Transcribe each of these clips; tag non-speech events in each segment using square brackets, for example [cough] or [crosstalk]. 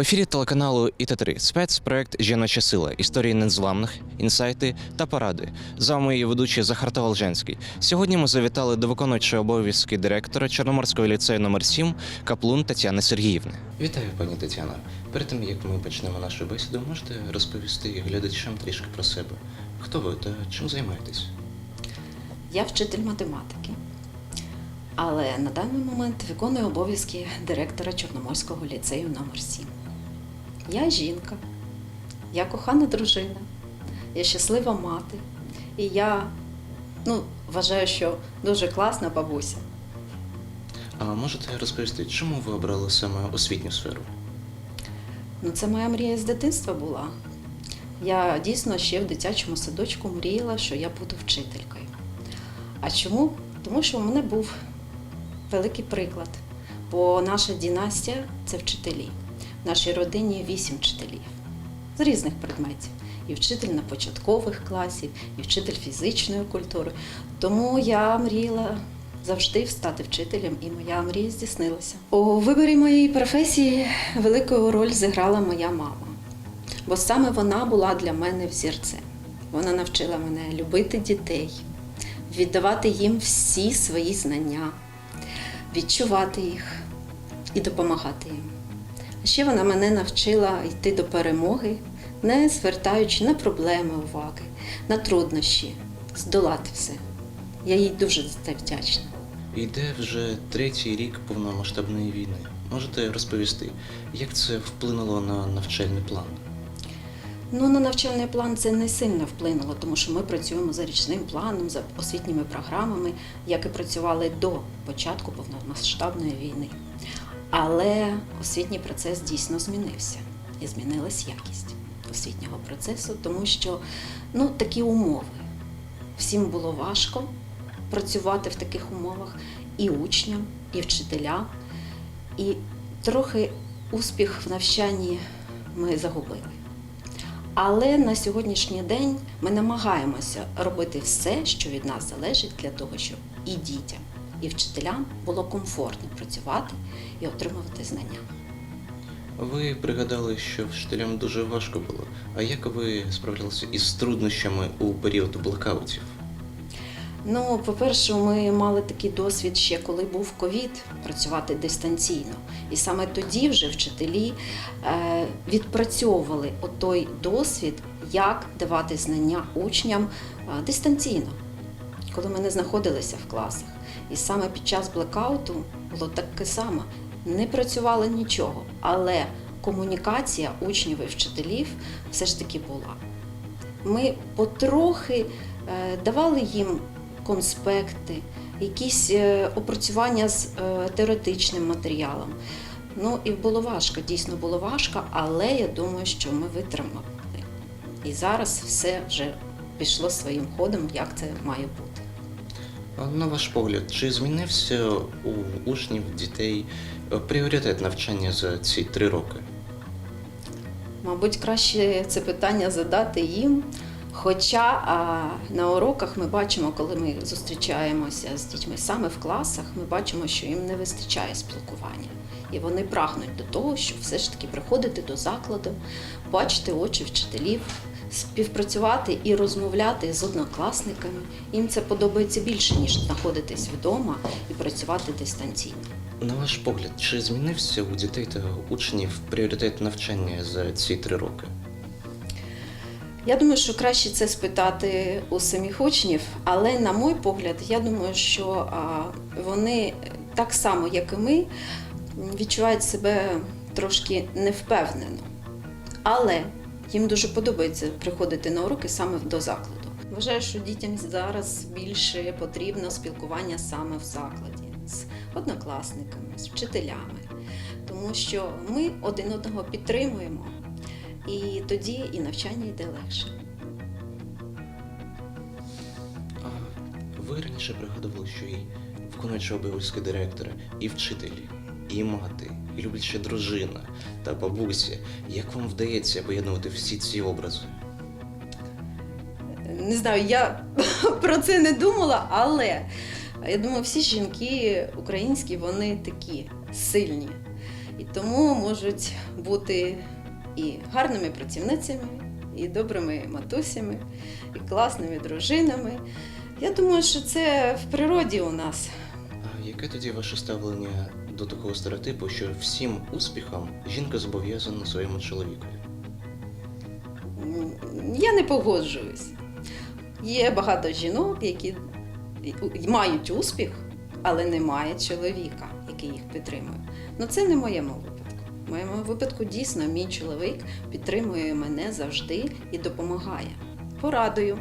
ефірі телеканалу ІТ3 спецпроект Жіноча сила. Історії незламних, інсайти та поради. З вами її ведучий Захар Таволженський. Сьогодні ми завітали до виконуючої обов'язки директора Чорноморського ліцею номер 7 Каплун Тетяни Сергіївни. Вітаю, пані Тетяно. Перед тим як ми почнемо нашу бесіду, можете розповісти глядачам трішки про себе. Хто ви та чим займаєтесь? Я вчитель математики, але на даний момент виконую обов'язки директора Чорноморського ліцею номер 7 Я жінка, я кохана дружина, я щаслива мати, і я ну, вважаю, що дуже класна бабуся. А можете розповісти, чому ви обрали саме освітню сферу? Ну, це моя мрія з дитинства була. Я дійсно ще в дитячому садочку мріяла, що я буду вчителькою. А чому? Тому що в мене був великий приклад. Бо наша династія це вчителі. В нашій родині вісім вчителів з різних предметів. І вчитель на початкових класів, і вчитель фізичної культури. Тому я мріяла завжди стати вчителем, і моя мрія здійснилася. У виборі моєї професії велику роль зіграла моя мама, бо саме вона була для мене взірцем. Вона навчила мене любити дітей, віддавати їм всі свої знання, відчувати їх і допомагати їм. А ще вона мене навчила йти до перемоги, не звертаючи на проблеми уваги, на труднощі, здолати все. Я їй дуже за це вдячна. Йде вже третій рік повномасштабної війни. Можете розповісти, як це вплинуло на навчальний план? Ну, на навчальний план це не сильно вплинуло, тому що ми працюємо за річним планом, за освітніми програмами, як і працювали до початку повномасштабної війни. Але освітній процес дійсно змінився і змінилась якість освітнього процесу, тому що ну, такі умови. Всім було важко працювати в таких умовах і учням, і вчителям. І трохи успіх в навчанні ми загубили. Але на сьогоднішній день ми намагаємося робити все, що від нас залежить, для того, щоб і дітям, і вчителям було комфортно працювати і отримувати знання. Ви пригадали, що вчителям дуже важко було. А як ви справлялися із труднощами у період блекаутів? Ну, по-перше, ми мали такий досвід ще коли був ковід, працювати дистанційно. І саме тоді вже вчителі е, відпрацьовували той досвід, як давати знання учням е, дистанційно, коли ми не знаходилися в класах. І саме під час блекауту було таке саме. Не працювало нічого, але комунікація учнів і вчителів все ж таки була. Ми потрохи е, давали їм конспекти, якісь е, опрацювання з е, теоретичним матеріалом. Ну і було важко, дійсно було важко, але я думаю, що ми витримали. І зараз все вже пішло своїм ходом, як це має бути. На ваш погляд, чи змінився у учнів, дітей е, пріоритет навчання за ці три роки? Мабуть, краще це питання задати їм. Хоча на уроках ми бачимо, коли ми зустрічаємося з дітьми саме в класах, ми бачимо, що їм не вистачає спілкування. І вони прагнуть до того, щоб все ж таки приходити до закладу, бачити очі вчителів, співпрацювати і розмовляти з однокласниками. Їм це подобається більше, ніж знаходитись вдома і працювати дистанційно. На ваш погляд, чи змінився у дітей та учнів пріоритет навчання за ці три роки? Я думаю, що краще це спитати у самих учнів, але на мій погляд, я думаю, що вони так само, як і ми, відчувають себе трошки невпевнено. Але їм дуже подобається приходити на уроки саме до закладу. Вважаю, що дітям зараз більше потрібно спілкування саме в закладі з однокласниками, з вчителями, тому що ми один одного підтримуємо. І тоді і навчання йде легше. А ви раніше пригадували, що і виконуючи обов'язки директора, і вчитель, і мати, і любляча дружина та бабуся. Як вам вдається поєднувати всі ці образи? Не знаю, я [laughs] про це не думала, але я думаю, всі жінки українські вони такі сильні. І тому можуть бути і гарними працівницями, і добрими матусями, і класними дружинами. Я думаю, що це в природі у нас. А яке тоді ваше ставлення до такого стереотипу, що всім успіхам жінка зобов'язана своєму чоловікові? Я не погоджуюсь. Є багато жінок, які мають успіх, але немає чоловіка, який їх підтримує. Ну це не моєму випадку. В моєму випадку дійсно мій чоловік підтримує мене завжди і допомагає порадою.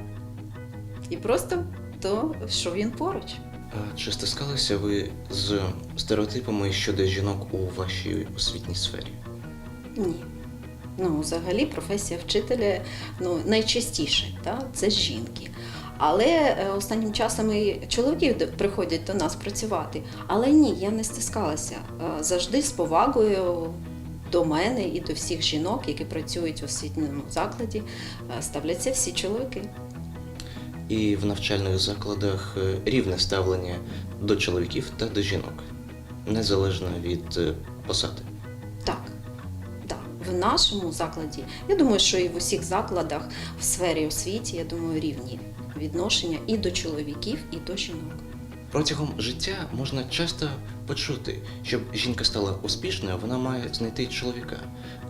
І просто то, що він поруч. А чи стискалися ви з стереотипами щодо жінок у вашій освітній сфері? Ні. Ну, взагалі, професія вчителя ну, найчастіше, та, це жінки. Але е, останнім часом і чоловіки приходять до нас працювати. Але ні, я не стискалася. Е, Завжди з повагою до мене і до всіх жінок, які працюють у освітньому закладі, е, ставляться всі чоловіки. І в навчальних закладах е, рівне ставлення до чоловіків та до жінок, незалежно від е, посади. Так, так. В нашому закладі, я думаю, що і в усіх закладах в сфері освіті, я думаю, рівні відношення і до чоловіків, і до жінок. Протягом життя можна часто почути, щоб жінка стала успішною, вона має знайти чоловіка.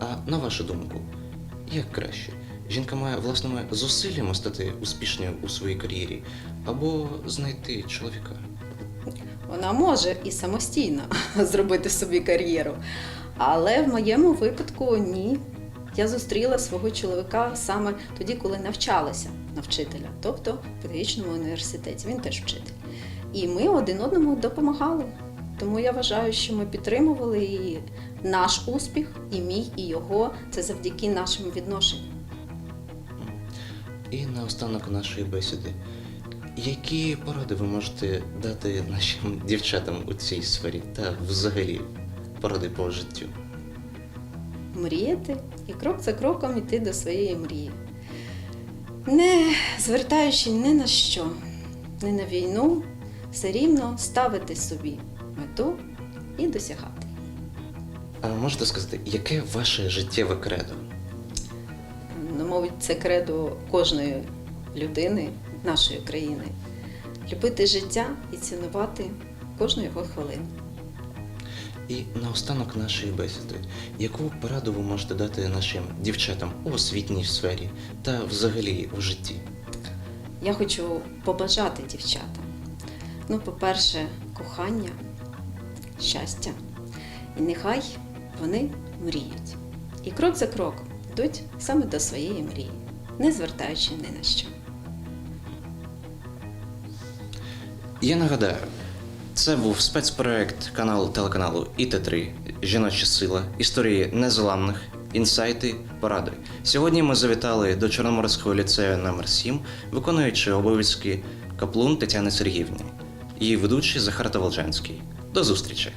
А на вашу думку, як краще? Жінка має власними зусиллями стати успішною у своїй кар'єрі або знайти чоловіка. Вона може і самостійно [laughs] зробити собі кар'єру. Але в моєму випадку ні. Я зустріла свого чоловіка саме тоді, коли навчалася на вчителя, тобто в педагогічному університеті. Він теж вчитель. І ми один одному допомагали. Тому я вважаю, що ми підтримували і наш успіх, і мій, і його. Це завдяки нашим відношенням. І наостанок нашої бесіди. Які поради ви можете дати нашим дівчатам у цій сфері та взагалі поради по життю? мріяти і крок за кроком йти до своєї мрії. Не звертаючи ні на що, ні на війну, все рівно ставити собі мету і досягати. А можете сказати, яке ваше життєве кредо? Ну, мабуть, це кредо кожної людини нашої країни. Любити життя і цінувати кожну його хвилину. І наостанок нашої бесіди, яку пораду ви можете дати нашим дівчатам у освітній сфері та взагалі у житті? Я хочу побажати дівчатам. Ну, по-перше, кохання, щастя. І нехай вони мріють. І крок за кроком йдуть саме до своєї мрії, не звертаючи ні на що. Я нагадаю, це був спецпроект каналу телеканалу ІТ3 Жіноча сила, історії незламних, інсайти, поради. Сьогодні ми завітали до Чорноморського ліцею номер 7 виконуючи обов'язки каплун Тетяни Сергіївни, її ведучий Захар Таволжанський. До зустрічі!